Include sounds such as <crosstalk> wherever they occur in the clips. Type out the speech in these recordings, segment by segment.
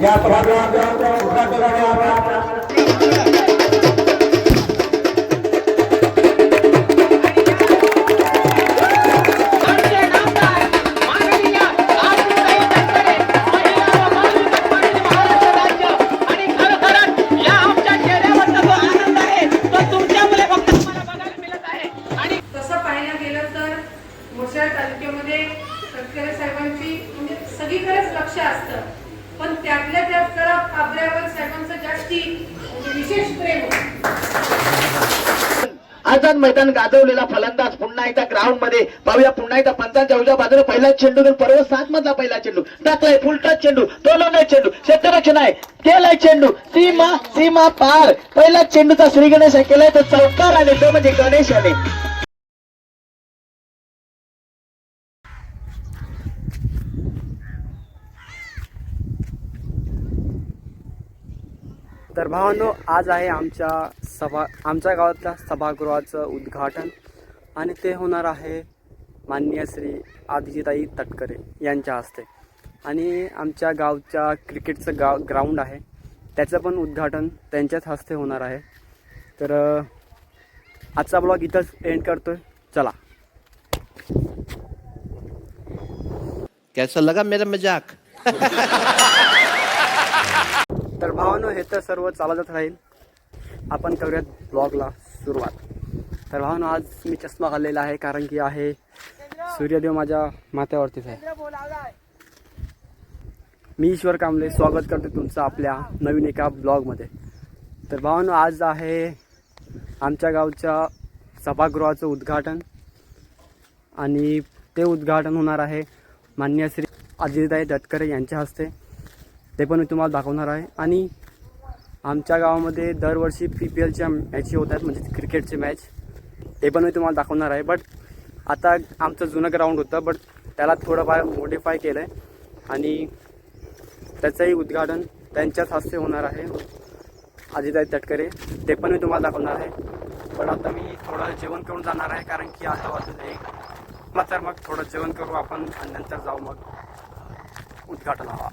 या सभागृहाचं उद्घाटन साहेबांचं म्हणजे विशेष प्रेम आझाद मैदान गाजवलेला फलंदाज पुन्हा एकदा ग्राउंडमध्ये. पाहूया पुन्हा एकदा पंचांच्या उजव्या बाजूला पहिला चेंडू घेऊन पर्व सात मधला पहिला चेंडू. टाकलाय फुलटा चेंडू. टोलवलाय चेंडू. क्षेत्ररक्षण आहे केलाय चेंडू. सीमा सीमा पार. पहिला चेंडूचा श्री गणेश आहे केलाय. तर चौकार आले तो म्हणजे गणेश आले तर भावांनो आज आहे आमच्या सभा आमच्या गावातल्या सभागृहाचं उद्घाटन आणि ते होणार आहे माननीय श्री आदिजीताई तटकरे यांच्या हस्ते. आणि आमच्या गावच्या क्रिकेटचं गाव ग्राउंड आहे त्याचं पण उद्घाटन त्यांच्याच हस्ते होणार आहे. तर आजचा ब्लॉग इथंच एंड करतोय. चला. कैसा लगा मेरा मजाक? <laughs> तर भावानं हे तर सर्व चालतच राहील. आपण करूयात ब्लॉगला सुरुवात. तर भावानं आज मी चष्मा घाललेला आहे कारण की आहे सूर्यदेव माझ्या माथ्यावरतीच आहे. मी ईश्वर कांबले स्वागत करतो तुमचं आपल्या नवीन एका ब्लॉगमध्ये तर भावानं आज आहे आमच्या गावच्या सभागृहाचं उद्घाटन. आणि ते उद्घाटन होणार आहे मान्य श्री अजितदाई तटकरे यांच्या हस्ते. ते पण मी तुम्हाला दाखवणार आहे. आणि आमच्या गावामध्ये दरवर्षी पी पी एलच्या मॅची आहेत म्हणजे क्रिकेटचे मॅच ते पण मी तुम्हाला दाखवणार आहे. बट आता आमचं जुनं ग्राउंड होतं बट त्याला थोडंफार मॉडिफाय केलं आहे आणि त्याचंही उद्घाटन त्यांच्याच हस्ते होणार आहे. अजिताई तटकरे ते पण मी तुम्हाला दाखवणार आहे. पण आता मी थोडं जेवण करून जाणार आहे कारण की आता वाजत एक मग तर मग थोडं जेवण करू आपण आणि नंतर जाऊ मग. उद्घाटनाला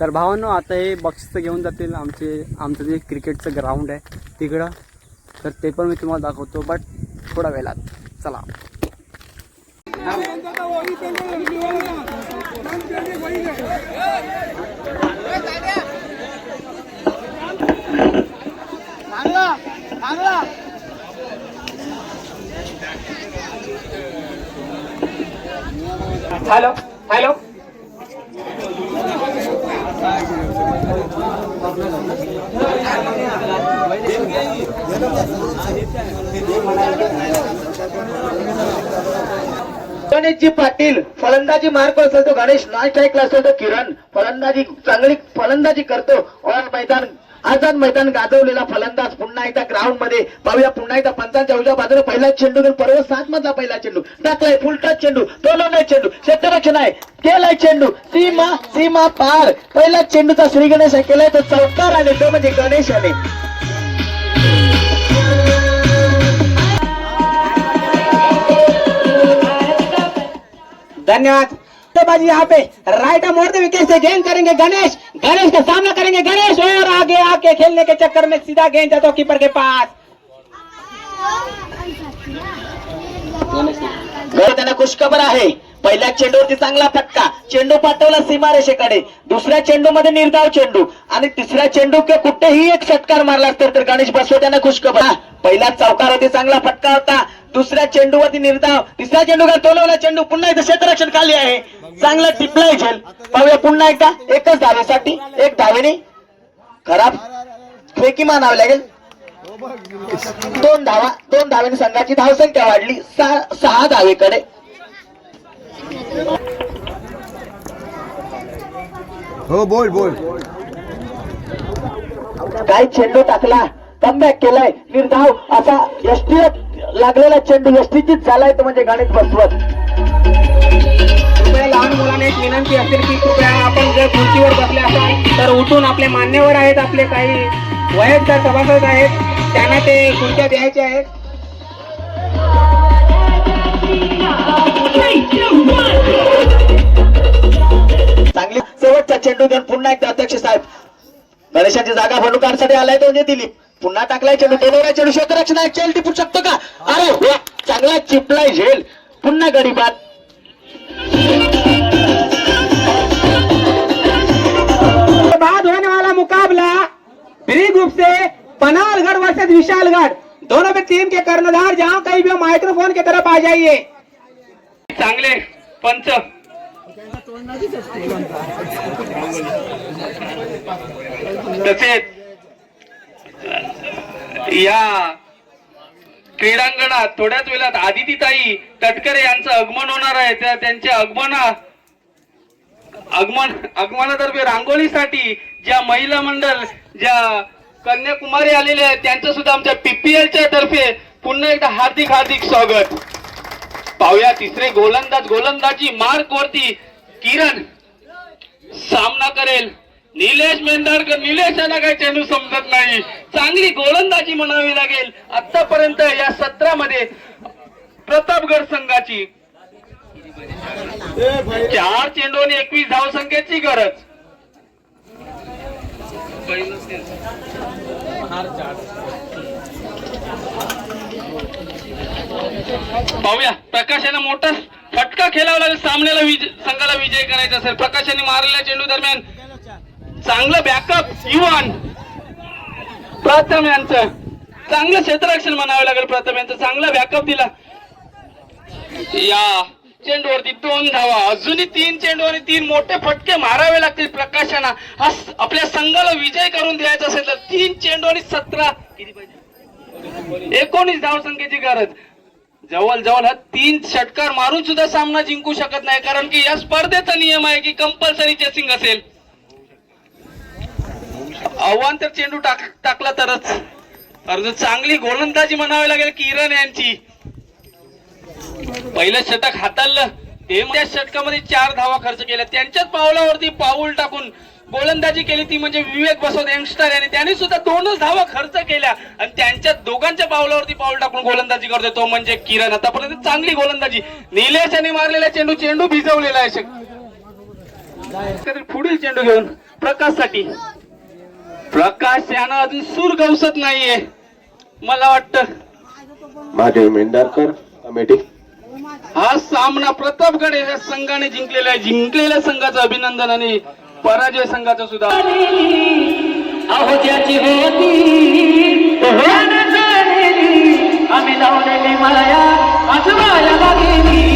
तर भावांनो आता हे बक्षिसं घेऊन जातील आमचे आमचं जे क्रिकेटचं ग्राउंड आहे तिकडं. तर ते पण मी तुम्हाला दाखवतो बट थोडा वेळात. चला. हॅलो हॅलो गणेशजी पाटील फलंदाजी मार्क असेल तो गणेश नॉन स्ट्राईकला असेल तो किरण. फलंदाजी चांगली फलंदाजी करतो. ऑन मैदान आझाद मैदान गाजवलेला फलंदाज पुन्हा एकदा ग्राउंडमध्ये. पाहूया पुन्हा एकदा पंचांच्या उजव्या बाजूने पहिला चेंडू घेऊन पर्व सात मधला पहिला चेंडू. टाकलाय फुलटा चेंडू. टोलवलाय चेंडू. क्षेत्ररक्षण आहे केलाय चेंडू. सीमा सीमा पार. पहिला चेंडूचा श्री गणेश केलाय. तो चौकार आले तो म्हणजे गणेश आले धन्यवाद. बाजी यहाँ पे राइट मोड़ दे विकेट से गेंद करेंगे गणेश? गणेश का सामना करेंगे गणेश और आगे आके खेलने के चक्कर में सीधा गेंद जाता कीपर के पास। त्यांना खुशखबर आहे. पहिल्या चेंडूवरती चांगला फटका. चेंडू पाठवला सीमारेषेकडे दुसऱ्या चेंडू मध्ये निर्धाव चेंडू. आणि तिसऱ्या चेंडू किंवा कुठेही एक षटकार मारला असता तर गणेश बसवे त्यांना खुशखबर. पहिला चौकार होती चांगला फटका होता. दुसऱ्या चेंडूवरती निर्धाव. तिसऱ्या चेंडू टोलवला चेंडू. पुन्हा एकदा क्षेत्ररक्षण खाली आहे. चांगला टिपलाय झेल. पाहूया पुन्हा एकदा. एकच धावेसाठी एक धावेने खराब. फेकी मानावी लागेल. दोन धावा दोन धावेने संघाची धावसंख्या वाढली. सहा सहा धावेकडे. हो बोल बोल. काही चेंडू टाकला? कमबॅक केलाय. निर्धाव. असा यष्टी लागलेला चेंडू यष्टीचीच झालाय तो म्हणजे गणेश बसवत. कृपया लहान मुलांना एक विनंती असेल की कृपया आपण जर खुर्चीवर बसले असाल तर उठून आपले मान्यवर आहेत आपले काही वयस्कर सभासद आहेत त्यांना ते खुर्च्या द्यायच्या आहेत. चांगली शेवटचा चेंडू देऊन पुन्हा एकदा अध्यक्ष साहेब. गणेशाची जागा काढण्यासाठी आलाय तो म्हणजे दिलीप. पुन्हा टाकलाय चेंडू दोनवरा चेंडू क्षेत्ररक्षण आहे चेल टिपू शकतो का? अरे चांगला चिपलाय झेल. पुन्हा गरीबात बाद होने वाला मुकाबला ब्री ग्रुप से पनालगढ़ वर्सेस विशालगढ़. दोनों भी टीम के कर्णधार जहां कहीं भी हो, माइक्रोफोन की तरफ आ जाइए. चांगले पंच. तसेच या क्रीडांगणात थोड्याच वेळात आदितीताई तटकरे यांचं आगमन होणार आहे. त्या त्यांच्या आगमना आगमन आगमनातर्फे रांगोळीसाठी ज्या महिला मंडळ ज्या कन्याकुमारी आलेल्या आहेत त्यांचं सुद्धा आमच्या पीपीएलच्या तर्फे पुन्हा एकदा हार्दिक हार्दिक स्वागत. पाहूया तिसरे गोलंदाज गोलंदाजी मार्क वरती किरण सामना करेल. निलेश मेंढारकर निलेश यांना काही चेंडू समजत नाही. चांगली गोलंदाजी म्हणावी लागेल. आतापर्यंत या सत्रामध्ये प्रतापगड संघाची चार चेंडू आणि एकवीस धावसंख्येची गरज. पाहूया. प्रकाशाने मोठा फटका खेळावा लागेल. सामन्याला विजय संघाला विजय करायचा असेल. प्रकाशाने मारलेल्या चेंडू दरम्यान चांगलं बॅकअप युवन प्रथम यांचं. चांगलं क्षेत्ररक्षण म्हणावं लागेल प्रथम यांचं. चांगला बॅकअप दिला. या चेंडूवरती दोन धावा. अजूनही तीन चेंडू तीन मोठे फटके मारावे लागतील प्रकाशाना हा आपल्या संघाला विजय करून द्यायचा असेल तर तीन चेंडू आणि सतरा किती पाहिजे. एकोणीस धावसंख्येची गरज. जवळ जवळ हा तीन षटकार मारून सुद्धा सामना जिंकू शकत नाही. कारण की या स्पर्धेचा नियम आहे की कंपल्सरी चेसिंग असेल. आव्हान तर चेंडू टाक टाकला तरच. अर्ज चांगली गोलंदाजी म्हणावी लागेल किरण यांची. पहिलं षटक हाताळलं. ते त्या षटकामध्ये चार धावा खर्च केल्या. त्यांच्याच पावलावरती पाऊल टाकून गोलंदाजी केली. ती म्हणजे विवेक बसवत यंगस्टर यांनी. त्यांनी सुद्धा दोनच धावा खर्च केल्या. आणि त्यांच्या दोघांच्या पावलावरती पाऊल टाकून गोलंदाजी करतोय. तो म्हणजे किरण. आतापर्यंत चांगली गोलंदाजी. निलेश यांनी मारलेला चेंडू. चेंडू भिजवलेला आहे. पुढील चेंडू घेऊन प्रकाशसाठी प्रकाश यानं अजून सूर गवसत नाहीये. मला वाटतं. महादेव मेंढारकर कमिटी. हा सामना प्रतापगड या संघाने जिंकलेला आहे. जिंकलेल्या संघाचं अभिनंदन आणि पराजय संघाचं सुद्धा. अहो ज्याची होती आम्ही लावलेली माया आजमाया लागेली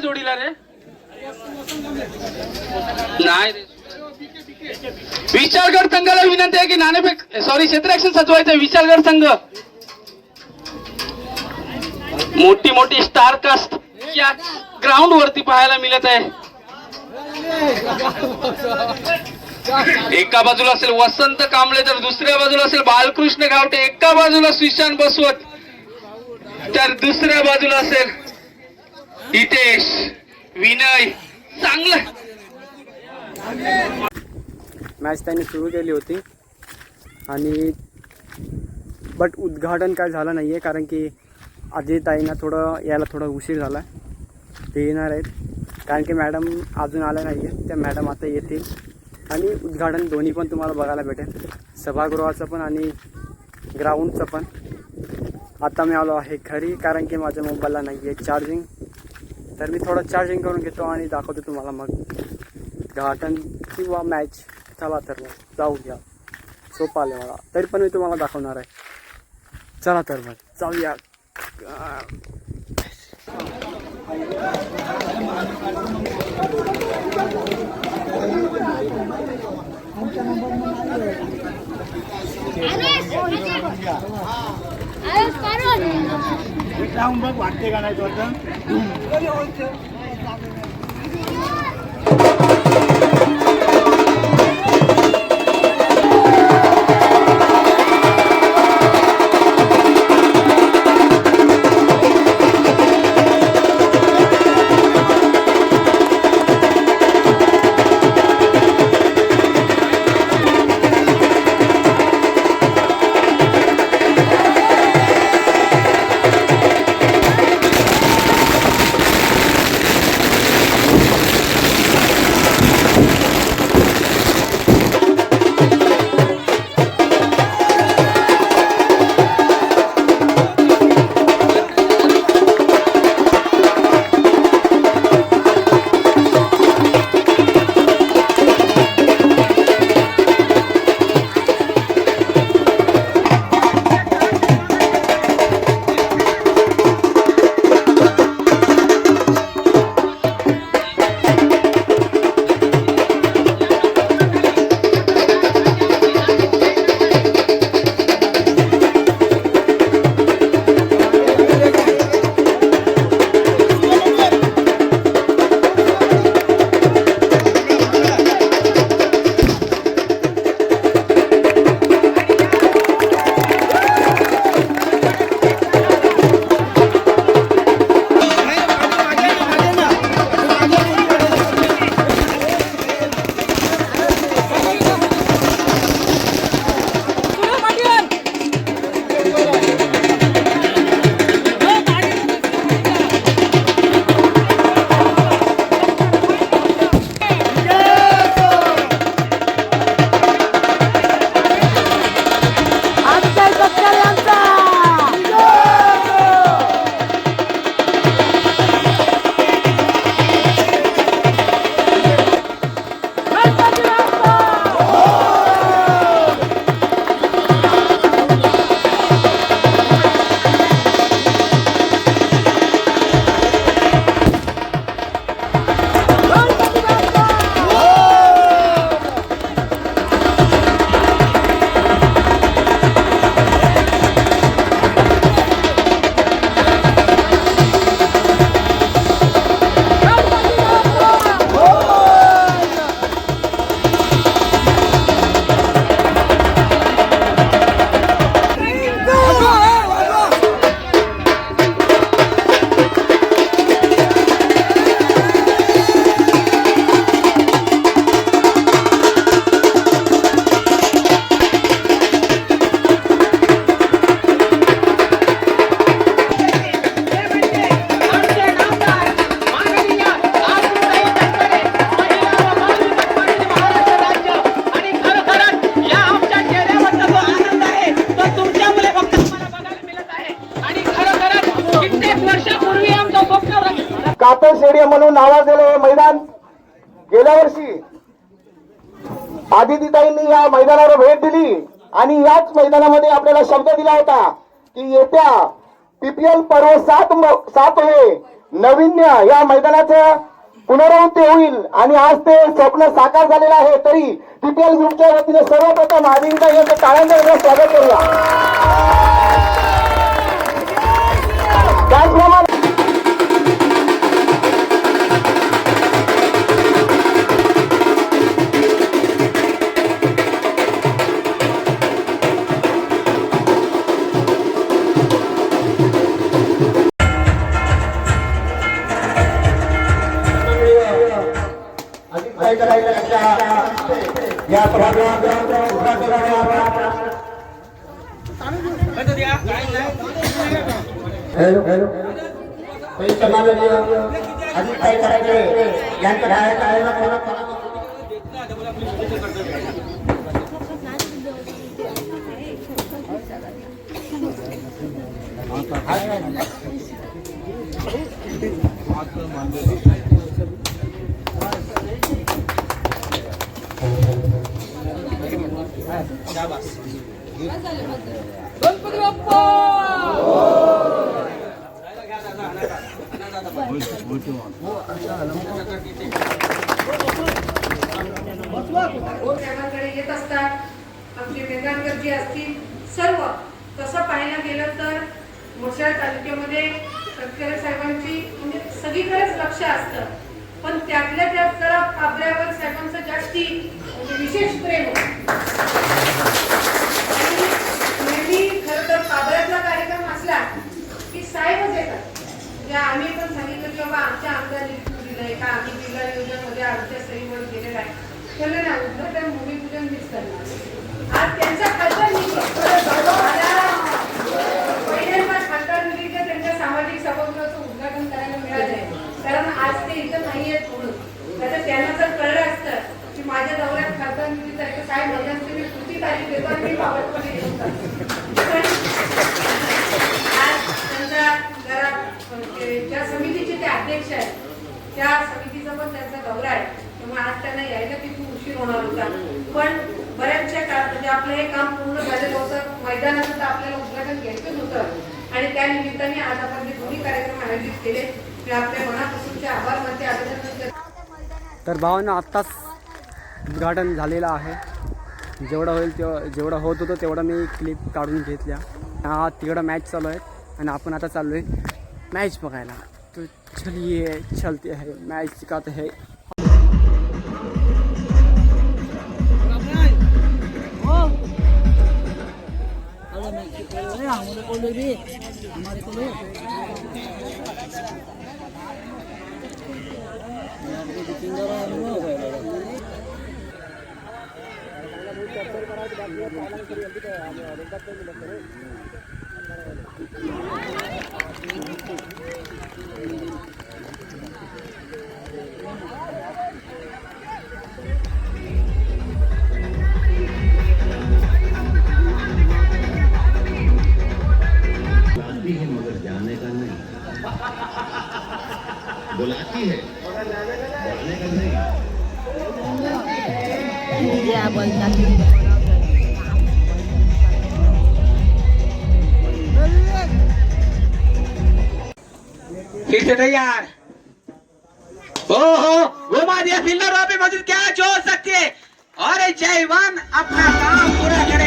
सुशांत जोडीला रे? नाही रे. विशालगड संघाला विनंती आहे की नाणेपेक सॉरी क्षेत्ररक्षण सजवायचं विशालगड संघ. मोठी मोठी स्टार कास्ट या ग्राउंड वरती पाहायला मिळत आहे. एका बाजूला असेल वसंत कांबळे तर दुसऱ्या बाजूला असेल बालकृष्ण गावटे. एका बाजूला सुशांत बसवत तर दुसऱ्या बाजूला असेल हितेश विनय चांगलं. मॅच त्यांनी सुरू केली होती. आणि बट उद्घाटन काय झालं नाही आहे कारण की आधी ताईंना थोडं यायला थोडा उशीर झाला आहे ते येणार आहेत. कारण की मॅडम अजून आल्या नाही आहेत त्या मॅडम आता येतील. आणि उद्घाटन दोन्ही पण तुम्हाला बघायला भेटेल. सभागृहाचं पण आणि ग्राउंडचं पण. आता मी आलो आहे घरी कारण की माझ्या मोबाईलला नाही आहे चार्जिंग तर मी थोडं चार्जिंग करून घेतो आणि दाखवतो तुम्हाला मग. घाटन किंवा मॅच चला तर मग. जाऊ घ्या सोपं आले मला तरी पण मी तुम्हाला दाखवणार आहे. चला तर मग. जाऊया. आमचे गेल्या वर्षी आदितीताईंनी या मैदानावर भेट दिली आणि याच मैदानामध्ये आपल्याला शब्द दिला होता की येत्या पीपीएल पर्व सात सात हे नवीन्य या मैदानाचं पुनरावृत्ती होईल. आणि आज ते स्वप्न साकार झालेलं आहे. तरी पीपीएल ग्रुपच्या वतीने सर्वप्रथम आदितीताई यांचं टाळ्यांचं स्वागत करूया. या अजित काय करायचे यांच्या ढाळ्याचा आयोजन करण्यात येत असतात आमचे वेदांतकरजी असतील सर्व तसं पाहायला गेलं तर मोर्चाळ तालुक्यामध्ये तटकरे साहेबांची म्हणजे सगळीकडेच लक्ष असतं पण त्यातल्या त्यात जरा आपल्यावर साहेबांचं जास्ती म्हणजे विशेष प्रेम नेहमी खरं तर काबऱ्यातला कार्यक्रम असला की साहेबच येतात. म्हणजे आम्ही पण सांगितलं की बाबा आमच्या आमदार दिलंय का? आम्ही जिल्हा नियोजनमध्ये आमच्या सहीवर गेलेला आहे. त्यांना ना उद्घाटन भूमिपूजन मिस करणार. आज त्यांचा खासदार पहिल्यांदा खासदार निधीच्या त्यांच्या सामाजिक सभागृहाचं उद्घाटन करायला मिळालंय कारण आज ते इथं नाहीयेत म्हणून. त्याचं त्यांना जर कळलं माझ्या दौऱ्यात खासदार निधीचा काय महिन्यांची मी पुढची तारीख देतो आणि मी बाबतपणे घेऊन आज म्हणजे ज्या समितीचे ते अध्यक्ष आहेत त्या समितीचा पण त्यांचा दौरा आहे. तेव्हा आज त्यांना यायला तिथून उशीर होणार होता. पण बऱ्याचशा काळात म्हणजे आपलं हे काम पूर्ण झालेलं होतं. मैदानाचं तर आपल्याला उद्घाटन घ्यायचंच होतं. आणि त्या निमित्ताने आज आपण जे दोन्ही कार्यक्रम आयोजित केले मी आपल्या मनापासूनचे आभार मानते. अभिनंदन तर भावना आत्ताच उद्घाटन झालेलं आहे. जेवढं होईल तेव्हा जेवढं होत होतं तेवढं मी क्लिप काढून घेतल्या. हा तिकडं मॅच चालू आहे आणि आपण आता चाललो आहे मॅच बघायला. तर चलिये चलते है मॅच सिखाते है बुलाती है मगर जाने का नहीं। बुलाती है। जाने का नहीं। फिर से तैयार। ओहो घुमा दिया फिल्डर अभी मौजूद क्या हो सकती है। और जयवान अपना काम पूरा कर